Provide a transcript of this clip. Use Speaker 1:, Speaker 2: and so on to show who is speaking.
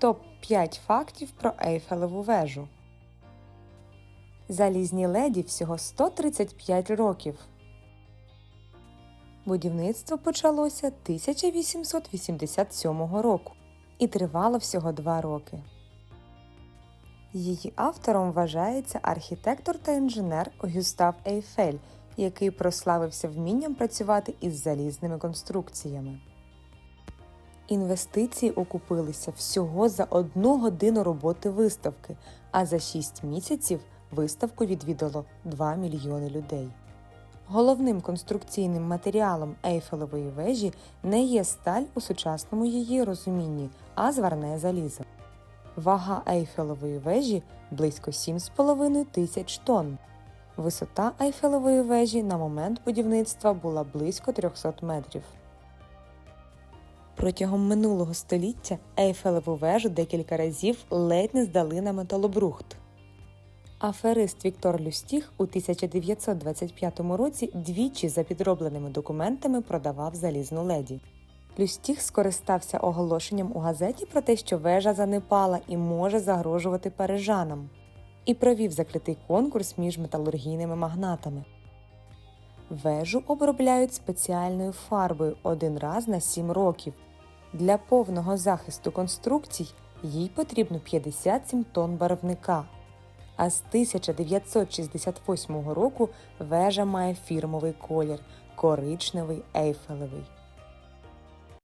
Speaker 1: Топ-5 фактів про Ейфелеву вежу. Залізні леді всього 135 років. Будівництво почалося 1887 року і тривало всього два роки. Її автором вважається архітектор та інженер Гюстав Ейфель, який прославився вмінням працювати із залізними конструкціями. Інвестиції окупилися всього за одну годину роботи виставки, а за 6 місяців виставку відвідало 2 мільйони людей. Головним конструкційним матеріалом Ейфелевої вежі не є сталь у сучасному її розумінні, а зварне залізо. Вага Ейфелевої вежі близько 7,5 тисяч тонн. Висота Ейфелевої вежі на момент будівництва була близько 300 метрів. Протягом минулого століття Ейфелеву вежу декілька разів ледь не здали на металобрухт. Аферист Віктор Люстіг у 1925 році двічі за підробленими документами продавав залізну леді. Люстіг скористався оголошенням у газеті про те, що вежа занепала і може загрожувати парижанам, і провів закритий конкурс між металургійними магнатами. Вежу обробляють спеціальною фарбою один раз на 7 років. Для повного захисту конструкцій їй потрібно 57 тонн барвника. А з 1968 року вежа має фірмовий колір коричневий ейфелевий.